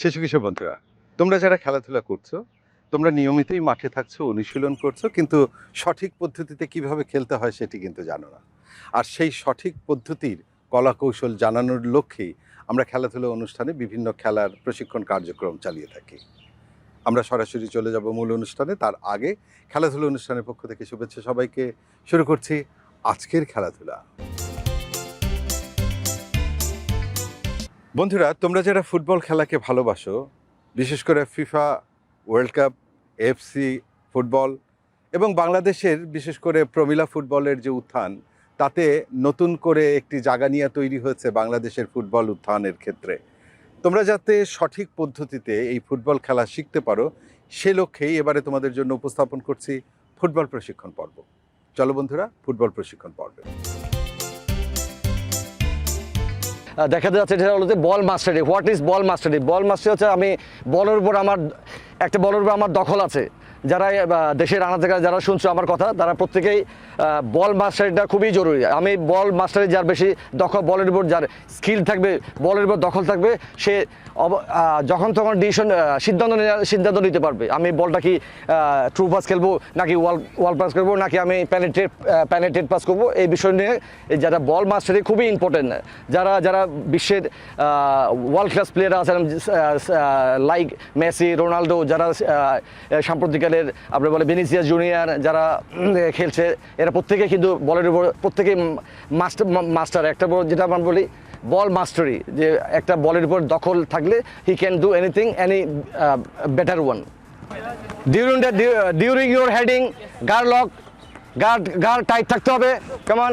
শিশু কিশোর বন্ধুরা, তোমরা যারা খেলাধুলা করছ, তোমরা নিয়মিতই মাঠে থাকছো, অনুশীলন করছ, কিন্তু সঠিক পদ্ধতিতে কীভাবে খেলতে হয় সেটি কিন্তু জানো না। আর সেই সঠিক পদ্ধতির কলা কৌশল জানানোর লক্ষ্যেই আমরা খেলাধুলা অনুষ্ঠানে বিভিন্ন খেলার প্রশিক্ষণ কার্যক্রম চালিয়ে থাকি। আমরা সরাসরি চলে যাব মূল অনুষ্ঠানে, তার আগে খেলাধুলা অনুষ্ঠানের পক্ষ থেকে শুভেচ্ছা সবাইকে শুরু করছি আজকের খেলাধুলা। বন্ধুরা, তোমরা যারা ফুটবল খেলাকে ভালোবাসো, বিশেষ করে FIFA, world cup, FC football এবং বাংলাদেশের বিশেষ করে প্রমিলা ফুটবলের যে উত্থান, তাতে নতুন করে একটি জায়গা নিয়ে তৈরি হয়েছে বাংলাদেশের ফুটবল উত্থানের ক্ষেত্রে। তোমরা যাতে সঠিক পদ্ধতিতে এই ফুটবল খেলা শিখতে পারো, সে লক্ষ্যেই এবারে তোমাদের জন্য উপস্থাপন করছি ফুটবল প্রশিক্ষণ পর্ব। চলো বন্ধুরা, ফুটবল প্রশিক্ষণ পর্বে। দেখা যাচ্ছে এটা হলো যে বল মাস্টারি হোয়াট ইজ বল মাস্টারি বল মাস্টারি হচ্ছে আমি বলের উপর আমার, একটা বলের উপর আমার দখল আছে। যারা দেশের আনা থেকে যারা শুনছো আমার কথা তারা প্রত্যেকেই বল মাস্টারিটা খুবই জরুরি। আমি বল মাস্টারি যার বেশি দখল বলের উপর যার স্কিল থাকবে বলের উপর দখল থাকবে সে যখন তখন ডিসিশন সিদ্ধান্ত সিদ্ধান্ত নিতে পারবে। আমি বলটা কি ট্রু পাস খেলব নাকি ওয়াল ওয়াল পাস করব নাকি আমি প্যানেটেড প্যানেটেড পাস করব? এই বিষয় নিয়ে যারা বল মাস্টারি খুবই ইম্পর্টেন্ট যারা যারা বিশ্বের ওয়ার্ল্ড ক্লাস প্লেয়ার আছেন লাইক মেসি রোনালদো যারা আহ, সাম্প্রতিককালের আপনি বলে বেনিসিয়াস জুনিয়র যারা খেলছে, এরা প্রত্যেকে কিন্তু বলের উপর প্রত্যেকেই মাস্টার মাস্টার, একটা যেটা আমরা বলি বল মাস্টারি, যে একটা বলের উপর দখল থাকলে he can do anything any better one during the during your heading guard lock guard guard tight থাকতে হবে কেমন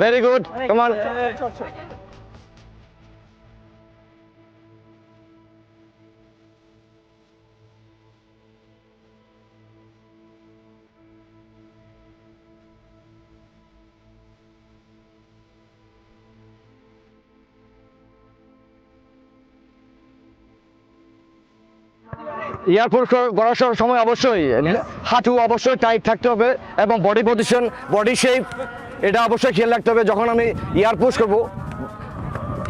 ভেরি গুড কেমন এয়ারপোর্ট করার সময় অবশ্যই হাঁটু অবশ্যই টাইট থাকতে হবে এবং বডি পজিশন বডি শেপ এটা অবশ্যই খেয়াল রাখতে হবে যখন আমি এয়ার পুশ করব।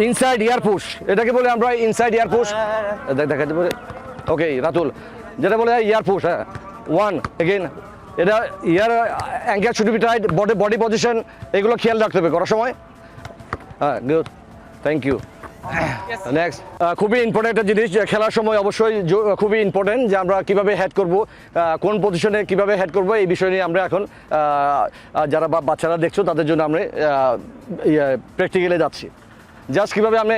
ইনসাইড এয়ার এটাকে বলে আমরা ইনসাইড এয়ার পুশ দেখাতে পারে? ওকে রাতুল, যেটা বলে এয়ার হ্যাঁ। ওয়ান এগেইন এটা ear angle should be tight body body position এগুলো খেয়াল রাখতে হবে করার সময়। হ্যাঁ গুড থ্যাংক ইউ নেক্সট খুবই ইম্পর্টেন্ট একটা জিনিস খেলার সময় অবশ্যই খুবই ইম্পর্টেন্ট যে আমরা কীভাবে হেড করব কোন পজিশনে কীভাবে হেড করব, এই বিষয় নিয়ে আমরা এখন যারা বাচ্চারা দেখছ, তাদের জন্য আমরা প্র্যাকটিক্যালে যাচ্ছি। জাস্ট কীভাবে আমি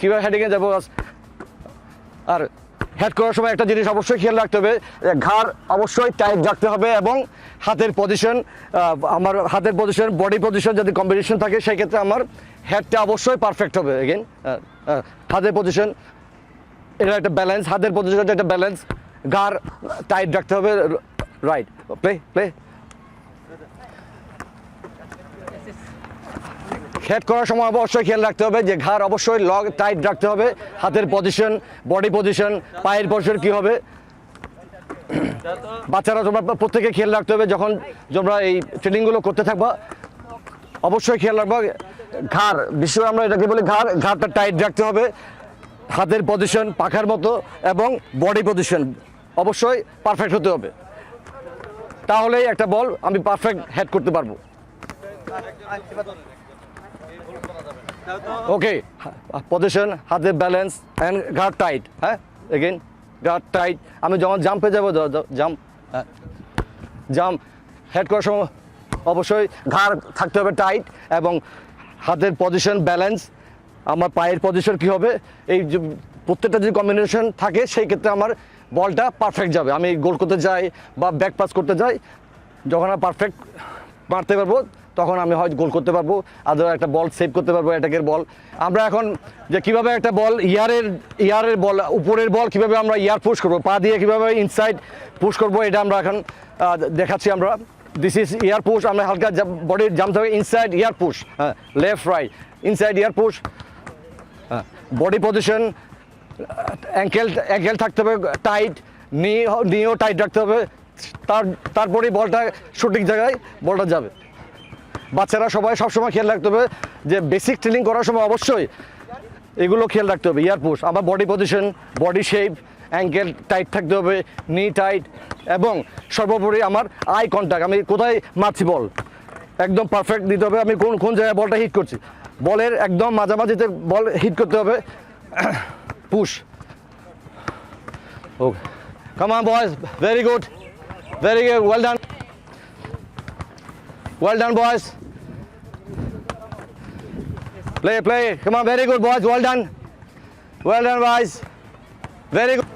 কীভাবে হেডিংয়ে যাব আর হেড করার সময় একটা জিনিস অবশ্যই খেয়াল রাখতে হবে ঘাড় অবশ্যই টাইট রাখতে হবে এবং হাতের পজিশন আমার হাতের পজিশন বডি পজিশন যদি কম্বিনেশন থাকে সেই ক্ষেত্রে আমার হেডটা অবশ্যই পারফেক্ট হবে। এগেন হাতের পজিশন এটা একটা ব্যালেন্স হাতের পজিশনটা একটা ব্যালেন্স ঘাড় টাইট রাখতে হবে রাইট প্লে প্লে হেড করার সময় অবশ্যই খেয়াল রাখতে হবে যে ঘাড় অবশ্যই লগ টাইট রাখতে হবে, হাতের পজিশন বডি পজিশন পায়ের পজিশন কি হবে। বাচ্চারা তোমরা প্রত্যেকে খেয়াল রাখতে হবে যখন তোমরা এই ট্রেনিংগুলো করতে থাকবা, অবশ্যই খেয়াল রাখবা, ঘাড় বিশেষ আমরা এটাকে বলি ঘাড়, ঘাড়টা টাইট রাখতে হবে, হাতের পজিশন পাখার মতো এবং বডি পজিশন অবশ্যই পারফেক্ট হতে হবে। তাহলেই একটা বল, আমি পারফেক্ট হেড করতে পারব। ওকে পজিশন হাতের ব্যালেন্স অ্যান্ড গার্ড টাইট হ্যাঁ? এগেন গার্ড টাইট আমি যখন জাম্পে যাব জাম্প জাম্প হেড করার সময় অবশ্যই ঘাড় থাকতে হবে টাইট এবং হাতের পজিশন ব্যালেন্স আমার পায়ের পজিশন কী হবে? এই প্রত্যেকটা যদি কম্বিনেশন থাকে, সেই ক্ষেত্রে আমার বলটা পারফেক্ট যাবে। আমি গোল করতে যাই বা ব্যাক পাস করতে যাই, যখন পারফেক্ট মারতে পারব তখন আমি হয়তো গোল করতে পারব, আদৌ একটা বল সেভ করতে পারব অ্যাটাকের বল। আমরা এখন যে কীভাবে একটা বল ইয়ারের ইয়ারের বল, উপরের বল কীভাবে আমরা ইয়ার পুশ করব, পা দিয়ে কীভাবে ইনসাইড পুশ করব, এটা আমরা এখন দেখাচ্ছি আমরা। দিস ইজ ইয়ার পুশ আমরা হালকা বডির জামতে হবে ইনসাইড ইয়ার পুশ হ্যাঁ left right inside ear push হ্যাঁ বডি পজিশন অ্যাঙ্কেল অ্যাঙ্কেল থাকতে হবে টাইট নি নিও টাইট রাখতে হবে, তার, তারপরেই বলটা সঠিক জায়গায়, বলটা যাবে। বাচ্চারা সবাই সবসময় খেয়াল রাখতে হবে যে বেসিক ট্রেনিং করার সময় অবশ্যই এগুলো খেয়াল রাখতে হবে ইয়ার পুশ আমার body position body shape ankle tight থাকতে হবে নি টাইট এবং সর্বোপরি আমার আই কন্ট্যাক্ট আমি কোথায় মারছি বল? একদম পারফেক্ট দিতে হবে, আমি কোন কোন জায়গায় বলটা হিট করছি? বলের একদম মাঝামাঝিতে বল হিট করতে হবে push okay come boys very good very good well done well done boys Play, play. Come on, very good, boys. Well done. Well done, boys. Very good.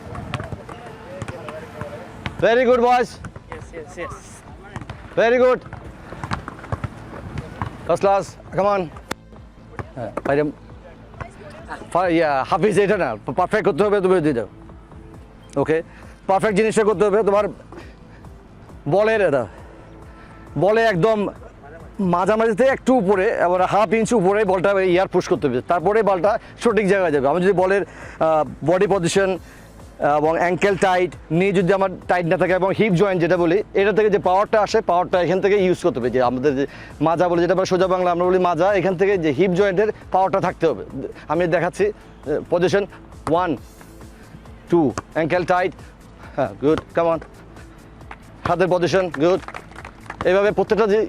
Very good, boys. Yes, yes, yes. Very good. First class. Come on. হ্যাঁ, ইয়া হাফিজ এটা না perfect করতে হবে তুমি দিয়ে দাও okay perfect জিনিসটা করতে হবে তোমার বলের এটা বলে একদম মাঝামাঝিতে একটু উপরে এবার হাফ ইঞ্চ উপরে বলটা ইয়ার পুশ করতে হবে। তারপরে বলটা সঠিক জায়গায় যাবে। আমি যদি বলের বডি পজিশন এবং অ্যাঙ্কেল টাইট নি যদি আমার টাইট না থাকে এবং হিপ জয়েন্ট যেটা বলি, এটা থেকে যে পাওয়ারটা আসে পাওয়ারটা এখান থেকে ইউজ করতে হবে। যে আমাদের যে মাজা বলে যেটা সোজা বাংলা আমরা বলি মাজা, এখান থেকে যে হিপ জয়েন্টের পাওয়ারটা থাকতে হবে। আমি দেখাচ্ছি position one two ankle tight হ্যাঁ গুড কামন হাতের পজিশন গুড এইভাবে প্রত্যেকটা যে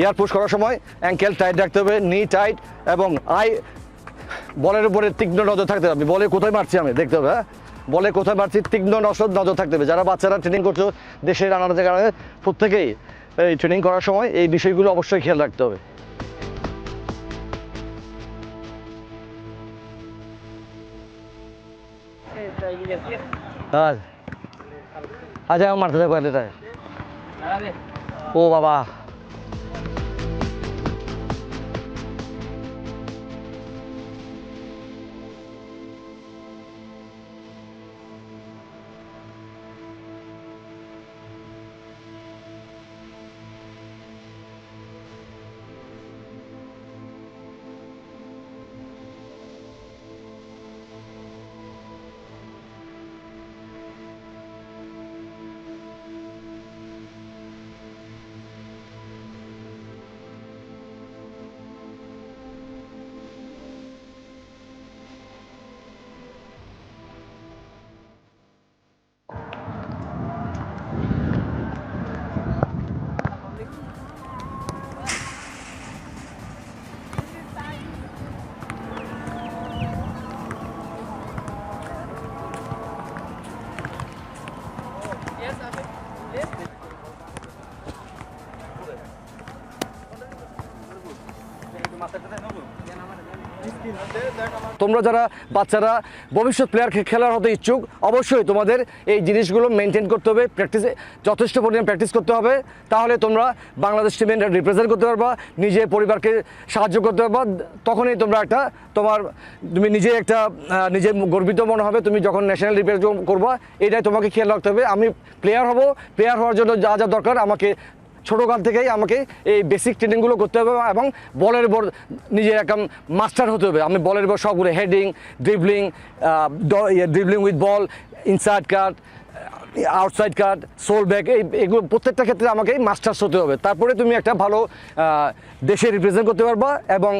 ইয়ার পুশ করার সময় অ্যাঙ্কেল টাইট রাখতে হবে নি টাইট এবং আই বলের উপরে তীক্ষ্ণ নজর থাকতে হবে। বলে কোথায় মারছি আমি? দেখতে হবে হ্যাঁ? বলে কোথায় মারছি? তীক্ষ্ণ নজর নজর থাকতে হবে। যারা বাচ্চারা ট্রেনিং করছ, দেশের নানা জায়গায় প্রত্যেকেই এই ট্রেনিং করার সময় এই বিষয়গুলো অবশ্যই খেয়াল রাখতে হবে। yes. আচ্ছা আমার মারতে থাকব এটা Po, baba. তোমরা যারা বাচ্চারা ভবিষ্যৎ প্লেয়ার খেলার হতে ইচ্ছুক, অবশ্যই তোমাদের এই জিনিসগুলো মেনটেন করতে হবে প্র্যাকটিসে যথেষ্ট পরিমাণ প্র্যাকটিস করতে হবে। তাহলে তোমরা বাংলাদেশ টিমে রিপ্রেজেন্ট করতে পারবা, নিজে পরিবারকে সাহায্য করতে পারবা, তখনই তোমরা একটা তোমার, তুমি নিজে একটা নিজে গর্বিত মনে হবে, তুমি যখন ন্যাশনাল রিপ্রেজেন্ট করবা, এটাই তোমাকে খেয়াল রাখতে হবে। আমি প্লেয়ার হব প্লেয়ার হওয়ার জন্য যা যা দরকার আমাকে ছোটোকাল থেকেই আমাকে এই বেসিক ট্রেনিংগুলো করতে হবে এবং বলের উপর নিজের একদম মাস্টার হতে হবে। আমি বলের উপর সবগুলো heading dribbling dribbling with ball inside cut outside cut sole back এই, এগুলো প্রত্যেকটা ক্ষেত্রে আমাকে মাস্টার্স হতে হবে। তারপরে তুমি একটা ভালো দেশে রিপ্রেজেন্ট করতে পারবা এবং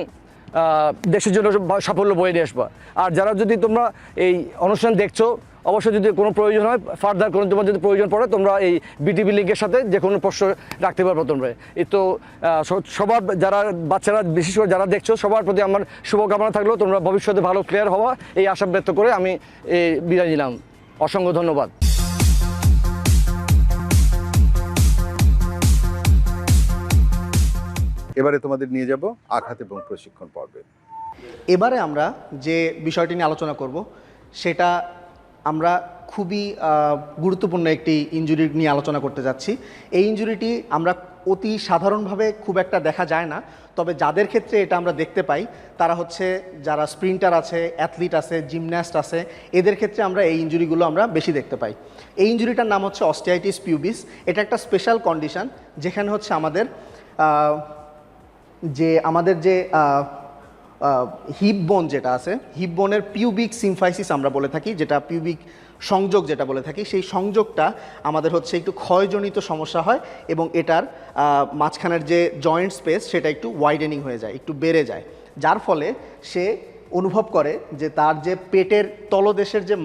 দেশের জন্য সাফল্য বয়ে নিয়ে আসবা। আর যারা যদি তোমরা এই অনুষ্ঠান দেখছ অবশ্যই যদি কোনো প্রয়োজন হয় ফার্দার কোনো তোমার যদি প্রয়োজন পড়ে তোমরা এই বিটিভি লিঙ্কের সাথে যে কোনো প্রশ্ন রাখতে পারব তোমরা এই তো সবার যারা বাচ্চারা বিশেষ করে যারা দেখছ সবার প্রতি আমার শুভকামনা থাকলেও তোমরা ভবিষ্যতে ভালো প্লেয়ার হওয়া এই আশা ব্যক্ত করে আমি এই বিদায় নিলাম। অসংখ্য ধন্যবাদ। এবারে তোমাদের নিয়ে যাব আঘাত এবং প্রশিক্ষণ পর্বে। এবারে আমরা যে বিষয়টি নিয়ে আলোচনা করব সেটা আমরা খুবই গুরুত্বপূর্ণ একটি ইনজুরি নিয়ে আলোচনা করতে যাচ্ছি। এই ইনজুরিটি আমরা অতি সাধারণভাবে খুব একটা দেখা যায় না, তবে যাদের ক্ষেত্রে এটা আমরা দেখতে পাই, তারা হচ্ছে যারা স্প্রিন্টার আছে অ্যাথলিট আছে জিমন্যাস্ট আছে, এদের ক্ষেত্রে আমরা এই ইনজুরিগুলো আমরা বেশি দেখতে পাই। এই ইঞ্জুরিটার নাম হচ্ছে অস্টিয়াইটিস পিউবিস এটা একটা স্পেশাল কন্ডিশন যেখানে হচ্ছে আমাদের যে আমাদের যে হিপ বোন যেটা আছে হিপ বোনের পিউবিক সিমফাইসিস আমরা বলে থাকি, যেটা পিউবিক সংযোগ যেটা বলে থাকি, সেই সংযোগটা আমাদের হচ্ছে একটু ক্ষয়জনিত সমস্যা হয় এবং এটার মাঝখানের যে জয়েন্ট স্পেস সেটা একটু ওয়াইডেনিং হয়ে যায়, একটু বেড়ে যায়। যার ফলে সে অনুভব করে যে তার যে পেটের তলদেশের যে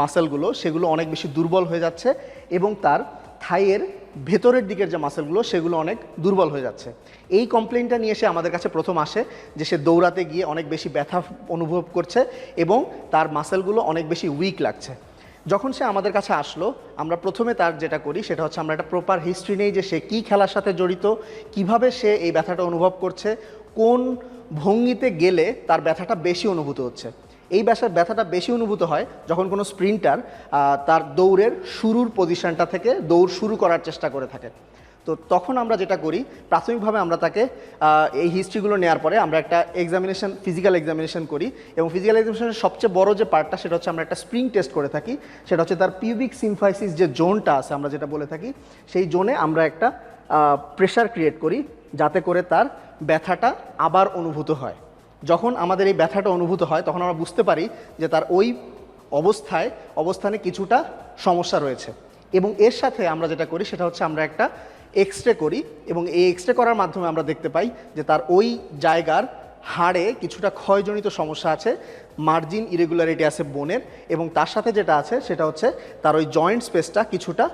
মাসেলগুলো সেগুলো অনেক বেশি দুর্বল হয়ে যাচ্ছে এবং তার থাইয়ের ভেতরের দিকের যে মাসেলগুলো সেগুলো অনেক দুর্বল হয়ে যাচ্ছে। এই কমপ্লেনটা নিয়ে সে আমাদের কাছে প্রথম আসে যে সে দৌড়াতে গিয়ে অনেক বেশি ব্যথা অনুভব করছে এবং তার মাসেলগুলো অনেক বেশি উইক লাগছে। যখন সে আমাদের কাছে আসলো, আমরা প্রথমে তার যেটা করি, সেটা হচ্ছে আমরা একটা প্রপার হিস্ট্রি নেই যে সে কী খেলার সাথে জড়িত, কীভাবে সে এই ব্যথাটা অনুভব করছে, কোন ভঙ্গিতে গেলে তার ব্যথাটা বেশি অনুভূত হচ্ছে। এই ব্যথার ব্যথাটা বেশি অনুভূত হয় যখন কোনো স্প্রিন্টার তার দৌড়ের শুরুর পজিশনটা থেকে দৌড় শুরু করার চেষ্টা করে থাকে। তো তখন আমরা যেটা করি, প্রাথমিকভাবে আমরা তাকে এই হিস্ট্রিগুলো নেওয়ার পরে আমরা একটা এক্সামিনেশন ফিজিক্যাল এক্সামিনেশন করি এবং ফিজিক্যাল এক্সামিনেশনের সবচেয়ে বড় যে পার্টটা সেটা হচ্ছে আমরা একটা স্প্রিং টেস্ট করে থাকি। সেটা হচ্ছে তার পিউবিক সিমফাইসিস যে জোনটা আছে আমরা যেটা বলে থাকি, সেই জোনে আমরা একটা প্রেশার ক্রিয়েট করি যাতে করে তার ব্যথাটা আবার অনুভূত হয়। যখন আমাদের এই ব্যথাটা অনুভূত হয়, তখন আমরা বুঝতে পারি যে তার ওই অবস্থায়, অবস্থানে কিছুটা সমস্যা রয়েছে। এবং এর সাথে আমরা যেটা করি, সেটা হচ্ছে আমরা একটা এক্স রে করি এবং এই এক্স রে করার মাধ্যমে আমরা দেখতে পাই যে তার ওই জায়গার হাড়ে কিছুটা ক্ষয়জনিত সমস্যা আছে মার্জিন ইরেগুলারিটি আছে বোনের এবং তার সাথে যেটা আছে, সেটা হচ্ছে তার ওই জয়েন্ট স্পেসটা কিছুটা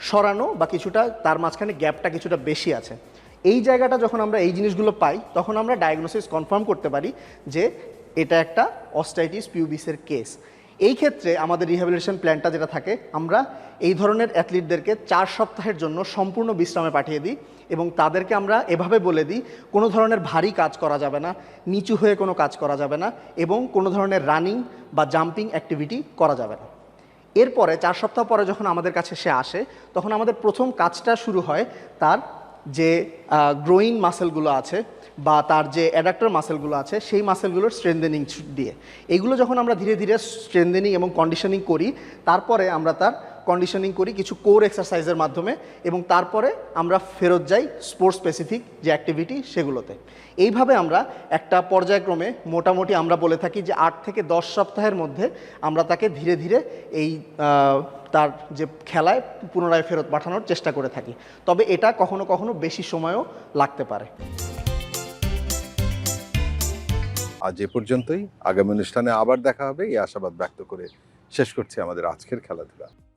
সরানো বা কিছুটা, তার মাঝখানে গ্যাপটা কিছুটা বেশি আছে। এই জায়গাটা যখন আমরা এই জিনিসগুলো পাই, তখন আমরা ডায়াগনোসিস কনফার্ম করতে পারি যে এটা একটা অস্টাইটিস পিউবিসের কেস এই ক্ষেত্রে আমাদের রিহ্যাবিলিটেশন প্ল্যানটা যেটা থাকে, আমরা এই ধরনের অ্যাথলিটদেরকে চার সপ্তাহের জন্য সম্পূর্ণ বিশ্রামে পাঠিয়ে দিই এবং তাদেরকে আমরা এভাবে বলে দিই, কোনো ধরনের ভারী কাজ করা যাবে না, নিচু হয়ে কোনো কাজ করা যাবে না এবং কোনো ধরনের রানিং বা জাম্পিং অ্যাক্টিভিটি করা যাবে না। এরপরে চার সপ্তাহ পরে যখন আমাদের কাছে সে আসে, তখন আমাদের প্রথম কাজটা শুরু হয় তার যে গ্রোয়িং মাসেলগুলো আছে বা তার যে অ্যাডাক্টর মাসেলগুলো আছে, সেই মাসেলগুলোর স্ট্রেন্দেনিং দিয়ে। এগুলো যখন আমরা ধীরে ধীরে স্ট্রেন্দেনিং এবং কন্ডিশনিং করি, তারপরে আমরা তার কন্ডিশনিং করি কিছু কোর এক্সারসাইজের মাধ্যমে এবং তারপরে আমরা ফেরত যাই স্পোর্টস স্পেসিফিক যে অ্যাক্টিভিটি সেগুলোতে। এইভাবে আমরা একটা পর্যায়ক্রমে মোটামুটি আমরা বলে থাকি যে আট থেকে দশ সপ্তাহের মধ্যে আমরা তাকে ধীরে ধীরে এই তার যে খেলায় পুনরায় ফেরত পাঠানোর চেষ্টা করে থাকি। তবে এটা কখনো কখনো বেশি সময়ও লাগতে পারে। আজ এ পর্যন্তই। আগামী অনুষ্ঠানে আবার দেখা হবে। এই আশাবাদ ব্যক্ত করে শেষ করছি আমাদের আজকের খেলাধুলা।